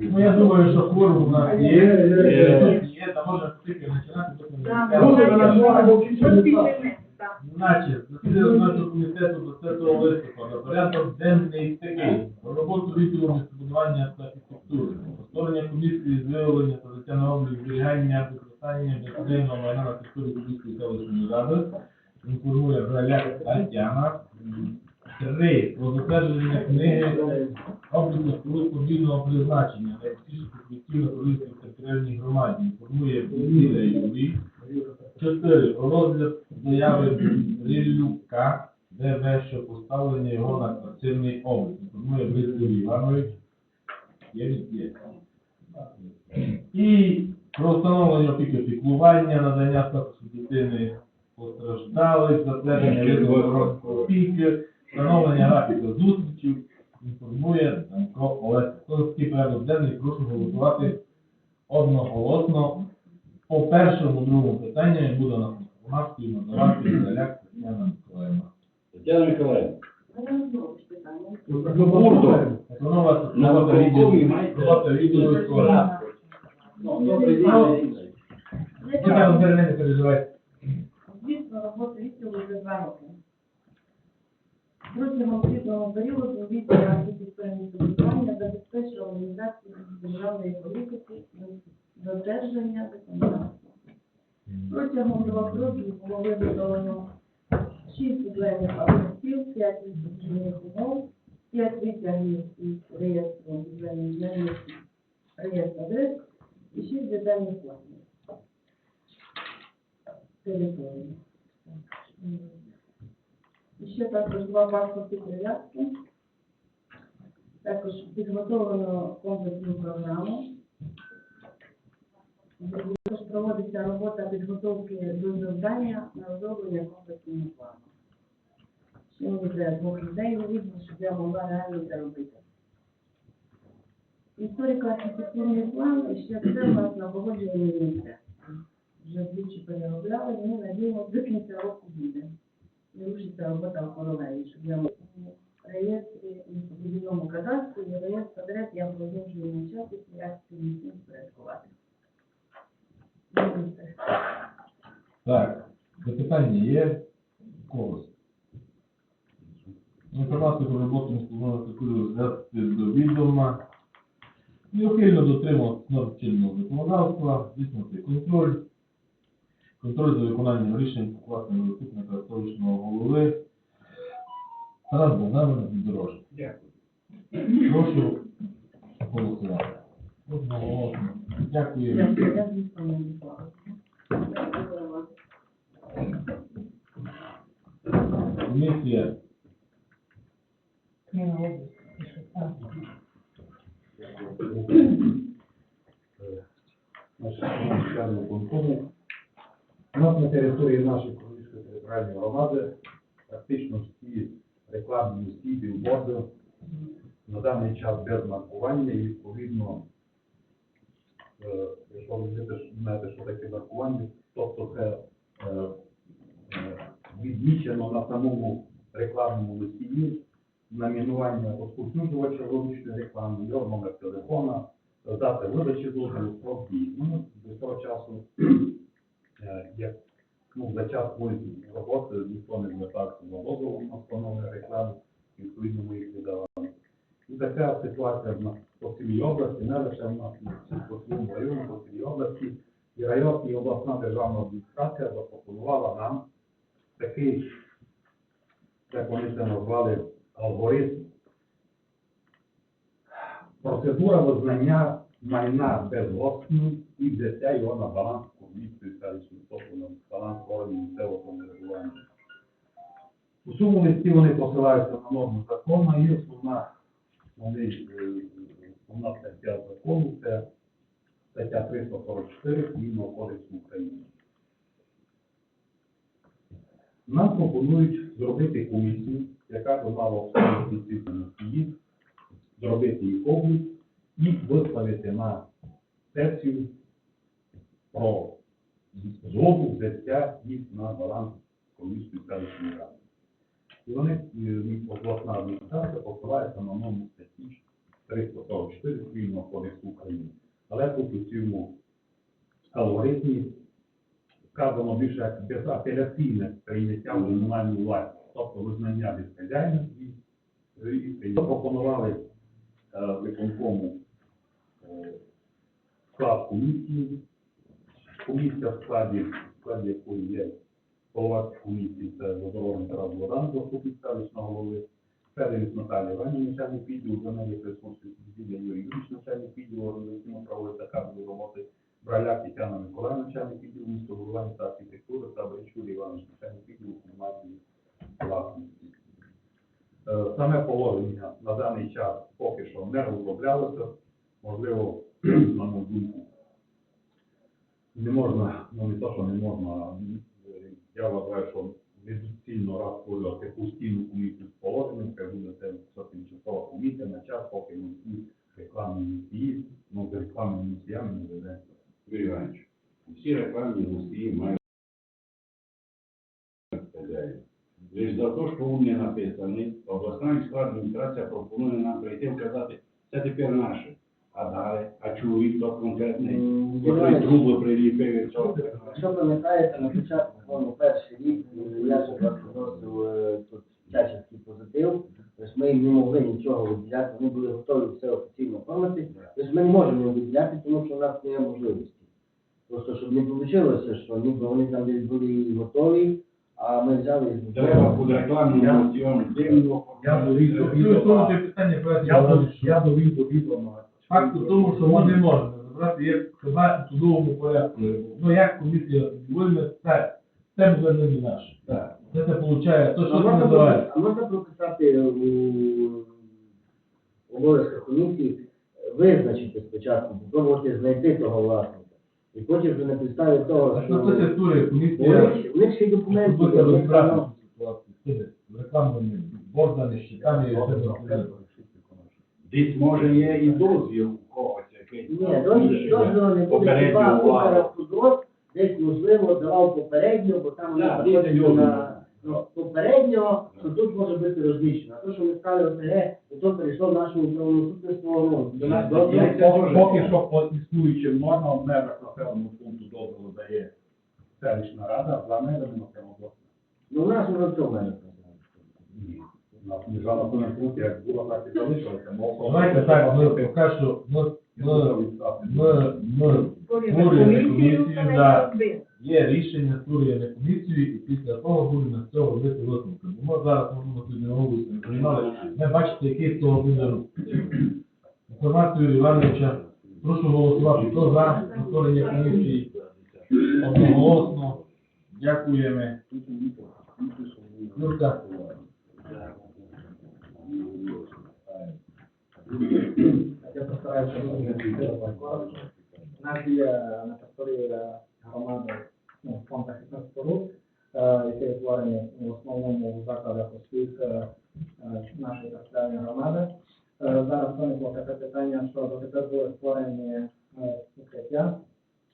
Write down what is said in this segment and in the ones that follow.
Ну, я думаю, що форум у нас є, Є. та може тільки починати, на. Значить, засідання нашого комітету до 10 листопада. Порядок денний такий. Про роботу відділу містобудування та архітектури. Створення комісії з виявлення та на облік зберігання, використання безпосереднього майна на території Кубівської селищної ради. Інформує Галяк Тетяна. Три. Про затвердження книги обліку споруд подвійного призначення найбільших покриттів на Турійській територіальній громаді. Інформує Білія Юрій. Чотири. Про розгляд заяви Рілюка, ДВ, що поставлення його на квартирний облік. Інформує Бризлів Іванович. Є від є. І про встановлення опіки піклування, надання статусу дитини постраждалих, затвердження ризику опіки, встановлення графіка зустрічів, інформує Данко Олег. Хто порядок денний, прошу голосувати одноголосно. По першому, другому питанню я буду на громадській надавати Заляк Тетяна Миколаївна. Тетяна Миколаївна. Гуртом. Пропонова На робота Ну, добрий день. Не переживайте. Звісно, робота відділу вже два роки. Протягом звітного періоду відділ архітектури містобудування забезпечує організацію державної політики додержання законодавства. Протягом двох років було виготовлено шість підлеглих адресів, п'ять відповідних умов, п'ять витягів із реєстру земельних ділянок, реєстру адрес і шість детальних планів території. І ще також два паспорти прив'язки. Також підготовлено комплексну програму. Також проводиться робота підготовки до завдання на розроблення комплексного плану. Ще треба двох людей вивідно, щоб я могла реально це робити. Історико-архітектурний план ще все у нас на місце. Вже двічі переробляли, ми надіємося, до кінця року буде. Не рушиться робота в королеві, щоб я реєстрі, в будівному кадастрі, і реєстр адрес я продовжую навчатися, як цим всім впорядкувати. Так, запитання є у когось? Інформацію про роботу міського взяти до відома. Неухильно дотримуватися норм чинного законодавства, здійснювати контроль, контроль за виконанням рішень покладених заступника селищного голови. Тарас Богданович Дорожник. Дякую. Прошу голосувати. Одноголосно. Дякую. Комісія виконкому. У нас на території нашої Кровівської територіальної громади практично всі рекламні всі білборди на даний час без маркування і відповідно, е, якщо ви знаєте, що- таке маркування, тобто це е, е, відмічено на самому рекламному листі номінування розповсюджувача вуличної реклами, його номер телефона, дати видачі дозволу, строк дії. Ну, до того часу, е, як ну, за час моєї роботи ніхто не звертався на дозволу на встановлення реклами, відповідно ми їх видавали. І така ситуація в нас по цілій області, не лише в нас по всьому району, по цілій області. І район і обласна державна адміністрація запропонувала нам такий, як вони це назвали, алгоритм Процедура визнання майна безгоспним і взяття його на баланс комісії селищної тобто баланс органів місцевого самоврядування. У цьому листі вони посилаються на норму закону і основна, вони, е, основна стаття закону це стаття 344 Цивільного кодексу України. Нам пропонують зробити комісію, яка би мала обставити ці зробити їх облік і виставити на сесію про згоду взяття їх на баланс Коломийської селищної ради. І вони, е, обласна адміністрація посилається на норму статті 344 Цивільного кодексу України. Але тут у цьому алгоритмі вказано більше як безапеляційне прийняття в комунальну власність, тобто визнання безхазяйності і прийняття. Пропонували е, виконкому е, склад комісії, комісія в складі, в складі якої є голова комісії, це Водорожний Тарас Водан, заступник селищного голови, Федорів Наталія Іванівна, начальник відділу земельних ресурсів, Зілля Юрій Юрійович, начальник відділу організаційно-правової та кадрової роботи, Браляк Тетяна Миколаївна, начальник відділу містобудування та архітектури, та Бричур Іванович, начальник відділу комунальної власності. Е, Саме положення на даний час поки що не розроблялося, можливо, на мою думку, не можна, ну не то, що не можна, е, я вважаю, що недоцільно створювати постійну комісію з положенням, хай буде це тимчасова комісія на час, поки ми всі рекламні носії, ну з рекламними носіями не веде. Юрій всі рекламні носії мають. Лише за те, що вони написані, обласна міська адміністрація пропонує нам прийти і казати, це тепер наше. А далі, а чоловік то конкретний, Іванович, труби приліпив, Якщо пам'ятаєте, на початку, по-моєму, перший рік я ж якраз е, тут чачівський позитив, тобто ми не могли нічого виділяти, вони були готові все офіційно оформити, тобто ми не можемо виділяти, тому що в нас немає можливості. Просто щоб не вийшло, що ніби вони там десь були готові, а ми взяли треба під рекламним Я- землю. Я довів до відома, я я довів до відома. Факт у тому, що ми не можемо забрати як хіба в судовому порядку. Ну як комісія вольна, це, це буде не наше. Так. Це це виходить, то що це називається. а можна прописати у обов'язках комісії, е, визначити спочатку, спробувати знайти того власника. І потім вже на підставі того, що Ну, це тури, комісія у них ще й документи, буде там, цю ситуацію з цими щитами і все. Десь може є і дозвіл у когось якийсь. Ні, дозвіл дозволу не буде, Попередньо хіба увагу. Укравтодор десь, можливо, давав попередньо, бо там вони Так, знаходяться дійсно, на... Ну, попередньо, що тут може бути розміщено. А то, що ми стали ОТГ, то то перейшло в нашому правонаступництво, ну, до нас це Поки що по існуючим нормам в межах населеного пункту дозволу дає селищна рада, а за межами населеного пункту. Ну, у нас вже в цьому мене. Ні. У нас державна пункті, як була, так і залишилася. Давайте так, ми поки що ми, ми, ми, ми створюємо комісію, да, є рішення, створюємо комісію, і після того будемо з цього робити висновки. Бо ми зараз можемо сьогодні на вулиці не приймали, не бачите, який з буде. Інформацію Івановича, прошу голосувати, хто за створення комісії одноголосно. Дякуємо. Юрка. Я постараюся. У нас є на території громади ну, захисних споруд, е, який утворений в основному в закладах освіти е, нашої територіальної громади. Е, Зараз виникло таке питання, що дотепер були створені укриття.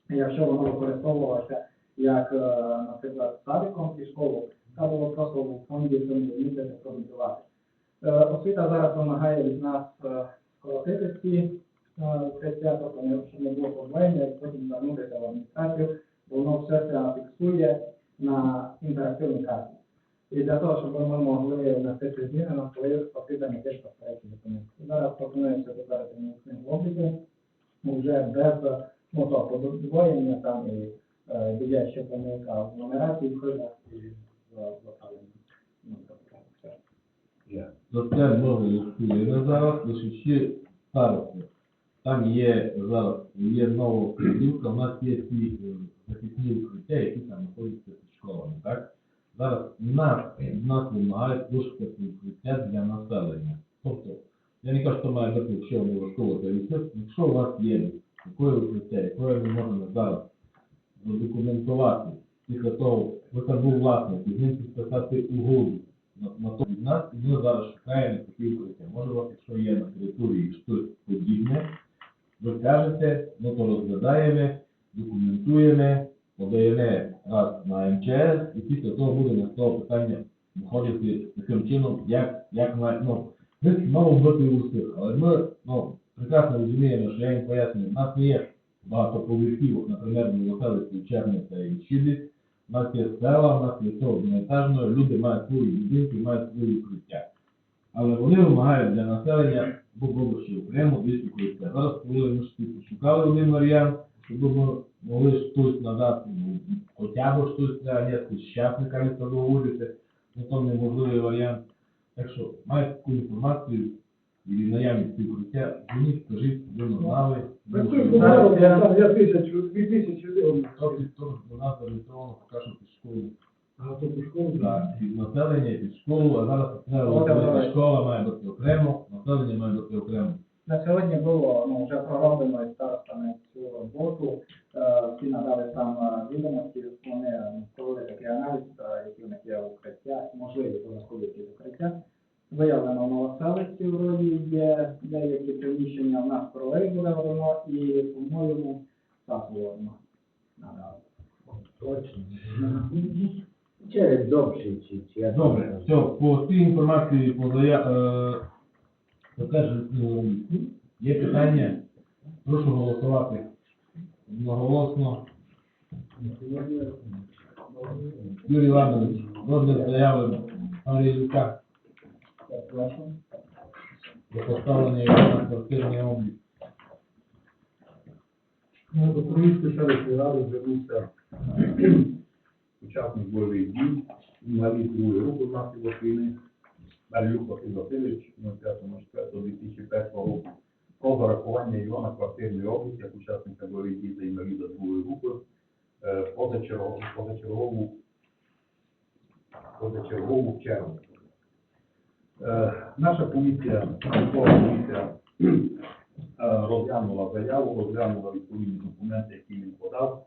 Якщо воно використовувалося як, наприклад, садиком і школу, це було просто в фонді місце продукувати. Е, Освіта зараз вимагає від нас скоротити ці укриття, тобто не- було проблем, як потім звернутися в адміністрацію, воно все це фіксує на інтерактивній карті. І для того, щоб ми могли внести зміни, нам потрібен теж посередній документ. Зараз пропонується затвердити книгу обліку, вже без ну, то, подвоєння там і е, помилка в нумерації, входах і в. Ну, все. За це ми зараз, лише ще старості. Там є зараз, є нова вказівка, у нас є ці е, захисні укриття, які там знаходяться під школами, так? Зараз нас, нас вимагають вишукати укриття для населення. Тобто, я не кажу, що має бути, якщо не важково якщо у вас є таке укриття, яке ми можемо зараз задокументувати, після того, був власник, і з ним підписати угоду на, на то від нас, і ми зараз шукаємо такі укриття. Може, у вас, якщо є на території щось подібне, ви кажете, ми то розглядаємо, документуємо, подаємо раз на МЧС, і після того буде на того питання виходити таким чином, як, як має, ну, ми знову бути у всіх, але ми, ну, прекрасно розуміємо, що я їм пояснюю, в нас не є багато поверхів, наприклад, в Лоселиці, Черниця і Щілі, у нас є села, у нас є все одноетажно, люди мають свої будинки, мають свої укриття. Але вони вимагають для населення Бобровищі окремо більше. Зараз, коли ми ж типу, шукали один варіант, щоб ми могли щось надати, ну, хоча б щось для несколько щасниками продовольствия, ну то неможливий варіант. Так що, маєте таку інформацію і наявність укриття, дзвоніть, скажіть, ви не знали, там я тисячу, дві тисячі гривень. Тобто, то до нас зареєстровано поки що під школу. Так, під населення, під школу, а зараз робити, давай. школа має бути окремо, населення має бути окремо. На сьогодні було ну, вже пророблено і старостами цю роботу. Е, Всі надали там е, відомості, вони провели такий аналіз, е, які в них є укриття, можливі додаткові якісь укриття. Виявлено в Новоселиці вроді є деякі приміщення, у нас королей буде одно і, по-моєму, Сасово одно. надали. Точно. Через довший чи, чи я Добре, все, по цій інформації по зая... е, по теж е, є питання. Прошу голосувати одноголосно. Юрій Іванович, розгляд заяви Я прошу. про поставлення його на квартирний облік. Ну, до Київської селищної ради звернувся учасник бойових дій, інвалід другої групи внаслідок війни, Марлюк Василь Васильович, 05.04.2005 року, про зарахування його на квартирний облік як учасника бойових дій та інваліда другої групи е, позачергову, позачергову, позачергову чергу. Е, Наша комісія, комісія е, розглянула заяву, розглянула відповідні документи, які він подав,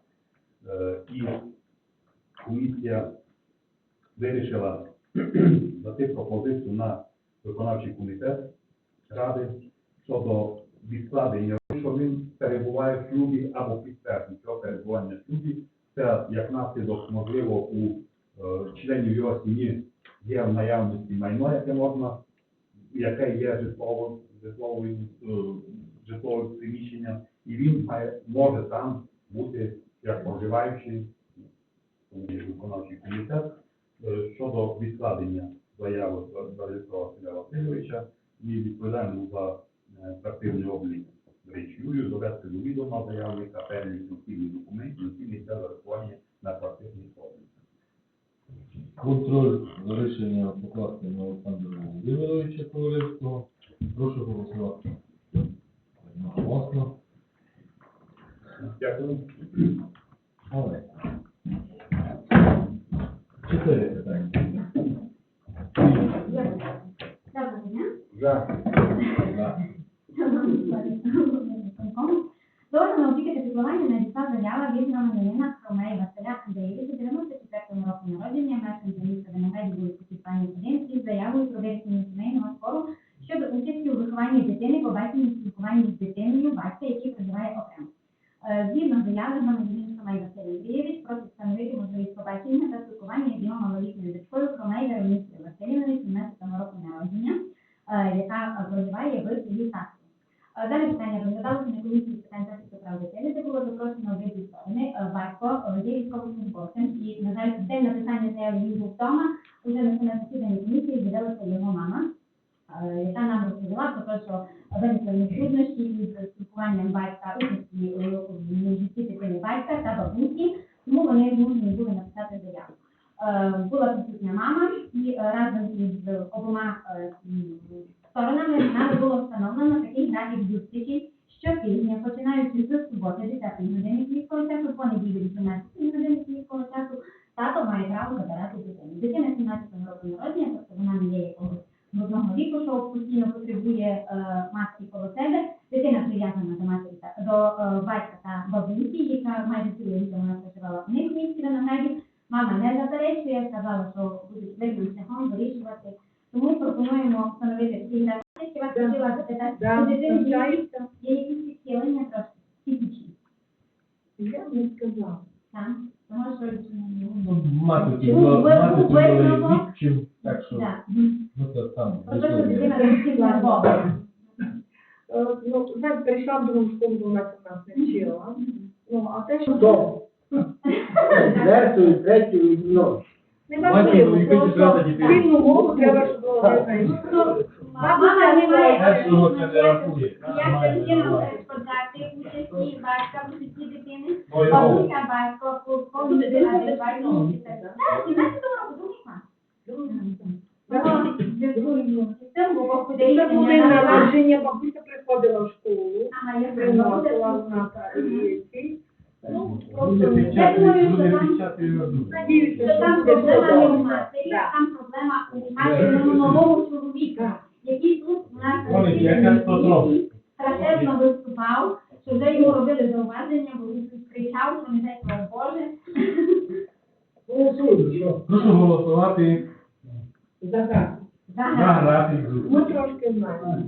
і комісія вирішила дати пропозицію на виконавчий комітет ради щодо відкладення, що він перебуває в шлюбі або підтвердження цього перебування в шлюбі. Це як наслідок, можливо, у е, членів його сім'ї є в наявності майно, яке можна яке є житловою, е, житловим приміщенням, і він має, може там бути як проживаючий виконавчий комітет е, щодо відкладення заяви Борислава Василя Васильовича і відповідальному за е, облік Юрію довести до відома та перелік необхідних документів, необхідних для зарахування на квартирний облік. Контроль за рішення покласти на Олександра Володимировича Ковалевського. Прошу голосувати. Одноголосно. Дякую. Але. Чотири питання. Доброго дня. За. За. До органу опіки та піклування надійшла заява від громадянина Хромей Василя Андрійовича, 94 року народження, мешканця міста Винограді, вулиці Степані 1, із заявою про вирішення сімейного спору щодо участі у вихованні дитини по батьківній спілкуванні з дитиною батька, який проживає окремо. Е, Згідно заяви громадянин Хромей Василь Андрійович просить встановити можливість побачення та спілкування з його малолітньою дочкою Хромей Веронікою Васильівною, 17 року народження, е, яка проживає в селі Саксі. Е, Далі питання розглядалося на комісії з питань захисту прав дитини, де було запрошено обидві сторони. Е, Батько е, є і, на жаль, в день написання заяви він був вдома. Уже на на засіданні комісії з'явилася його мама, е, яка нам розповіла про те, що виникли труднощі із спілкуванням батька участі у житті дитини батька та бабусі, тому вони змушені були написати заяву. Е, Була присутня мама і е, разом із обома сторонами нами було встановлено такий графік зустрічі щотижня, починаючи з суботи 10 години київського часу, понеділі 18 години київського часу, тато має право забирати дитину. Дитина 17 року народження, тобто вона не є якогось грудного віку, що постійно потребує е, коло себе. Дитина прив'язана до матері та до батька та бабусі, яка майже ціле літо вона проживала в них в місті Винограді. Мама не заперечує, сказала, що будуть вільним шляхом вирішувати. Тому пропонуємо встановити такий графік. Я вас хотіла запитати, Да, у дитини є навчається. є якісь відхилення трошки фізичні? Я б не сказала. Так? Ну, мати Чому цього, ви- мати ви цього визнано? відчим, так що, Так. ну це там. Про дитина. Е, Ну, знаєте, перейшла в другу школу, бо вона нас не вчила. Ну, а те, що Хто? Четверту, третю, ну. не Бачите, важливо, просто підтвердите голову треба, щоб було не Ну, Мама не має. Як дитина складати участі батька в житті дитини? Бабуся, батько, адекватно вчитель. Так, і знаєте, того року. Ну, Це народження, бабуся приходила в школу, приносила в нас. Ну, просто Я думаю, що там- проблема не в матері, там проблема у нового чоловіка, який тут у нас страшенно виступав, що вже йому робили зауваження, бо він кричав, що не дай слово Боже. Прошу голосувати. Загад. за графік Ми трошки знаємо.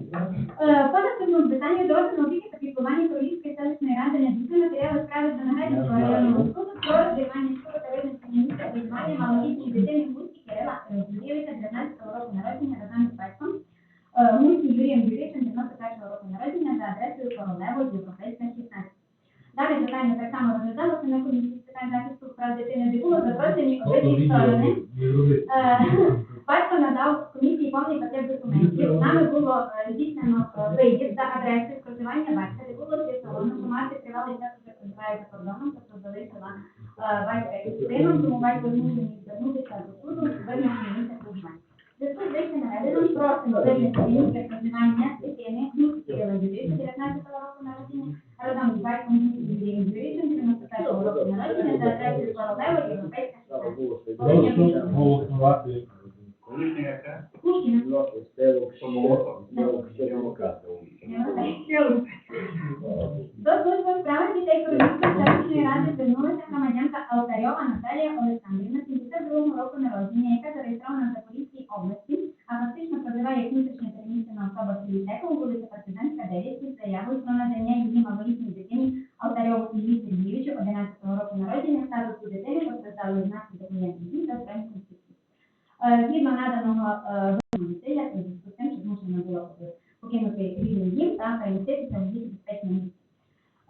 Е, По наступному до опіки та піклування Королівської селищної ради надійшли матеріали справи до Нагайського районного суду про розірвання щодо та визначення місця проживання малолітньої дитини Гусі Кирила Юрійовича 19 року народження разом з батьком. Е, Гусі Юрієм Юрійовичем 91 року народження за адресою Королево, Європейська 16. Далі питання так само розглядалося на комісії з питань захисту прав дитини, Тобто обидві відео сторони. Е, Батько надав комісії повний пакет документів. Нами було е, здійснено е, виїзд за адресою проживання батька, де було з'ясовано, що мати тривалий час вже проживає за кордоном, тобто залишила е, батька із сином, тому батько змушений звернутися до суду визначенням місця проживання. Зв'язку з вище наведеним просимо визначити місце проживання дитини Кирила Юрійовича 19 року народження, разом з батьком Юрієм Юрійовичем 91 року народження за адресою Королева, Європейська 16. Прошу голосувати. Колишня яка? Пушкіна. Ну, це взагалі, Самого. ну, що демократ. До служби справи дітей Королівської селищної ради звернулася громадянка Алтарьова Наталія Олександрівна, 72 року народження, яка зареєстрована в Запорізькій області, а фактично проживає як внутрішньо переміщена особа в селі Теково, вулиця Партизанська, 9, із заявою про надання її малолітній дитині Алтарьову Іллі Сергійовичу, 11 року народження, статусу дитини постраждалої внаслідок воєнних дій та збройних конфліктів. Е, наданого дитини, у зв'язку з тим, що змушена була покинути рідний дім та переміститися в безпечне місце.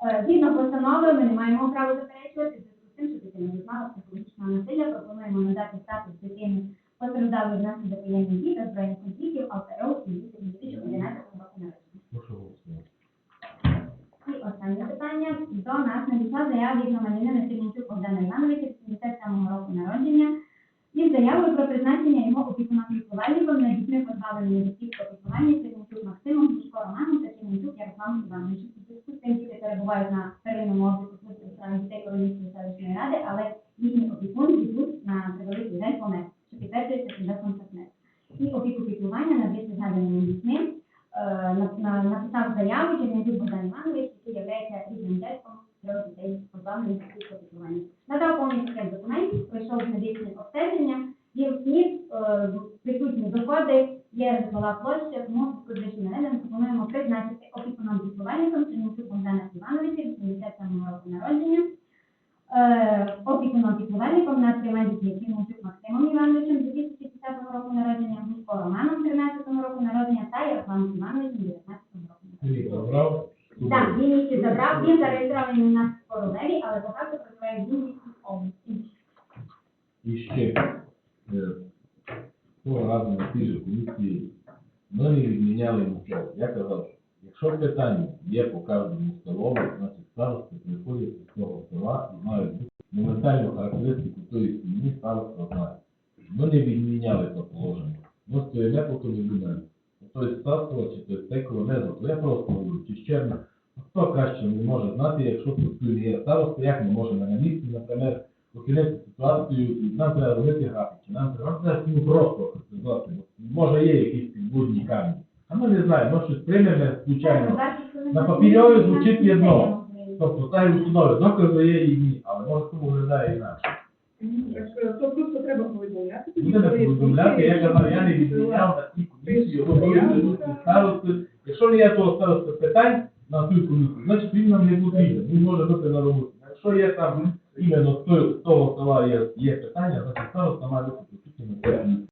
Е, Згідно постанови, ми не маємо права заперечувати, в зв'язку з тим, що дитина зазнала психологічного насилля, пропонуємо надати статус дитини постраждалої внаслідок воєнних дій та збройних конфліктів Алтарьову і Юрію 11 року народження. Прошу голосувати. І останнє питання. До нас надійшла заява від громадянина Сергійчук Богдана Івановича, 77 року народження, із заявою про призначення його опікуном піклувальником на дітьми позбавленими батьківського піклування Сергійчук Максимом, Душко Романом та Чернічук Ярославом Івановичем. У зв'язку з цим діти перебувають на первинному обліку служби у справах дітей Королівської селищної ради, але їхні опікуни йдуть на превеликий жаль помер, що підтверджується свідоцтвом про смерть. І опіку піклування над вище згаданими дітьми е, на- на- написав заяву Чернігів Богдан Іванович, який є рідним дядьком трьох дітей позбавлених батьківського піклування. Надав повний пакет документів, пройшов медичне обстеження, він снід, е, присутні доходи, є житлова площа, тому підвищення наведено пропонуємо призначити опікуном піклувальником Чернігів Богдана Івановича, 87 року народження, е, опікуном піклувальником над трьома дітьми Чернігів Максимом Івановичем, 2010 року народження, Гусько Романом, 13 року народження та Ярославом Івановичем, 19 року народження. Сергій забрав. Так, він їх забрав, він зареєстрований у нас в Королеві, але по факту проживає в Вінницькій області. І ще разу на тій же комісії ми відміняли нічого. Я казав, якщо питання є по кожному столову, значить старости приходять з цього села і мають моментальну характеристику тої сім'ї староста знає. Ми не відміняли це положення. Ми стоїмо по тому документу. Той старство чи той стекло не за. Я просто говорю, чи ще не- хто краще не може знати, якщо тут є староста, як ми можемо на місці, наприклад, оцінити ситуацію, і нам треба робити графіки. Нам треба треба ну, просто знати. Може є якісь підводні камні. А ми не знаємо, щось приймемо случайно. На папірі звучить єдно. Тобто та й установи, докази є і ні, але може тому виглядає інакше. Так, е, То просто треба коли повідомляти, я казав, я не відміняв на цій комісії, ведуть старости. Якщо не є того старости питань на ту комісію, значить він нам не потрібен, він може бути на роботі. Якщо є там іменно з того села є, є питання, значить староста має бути присутній на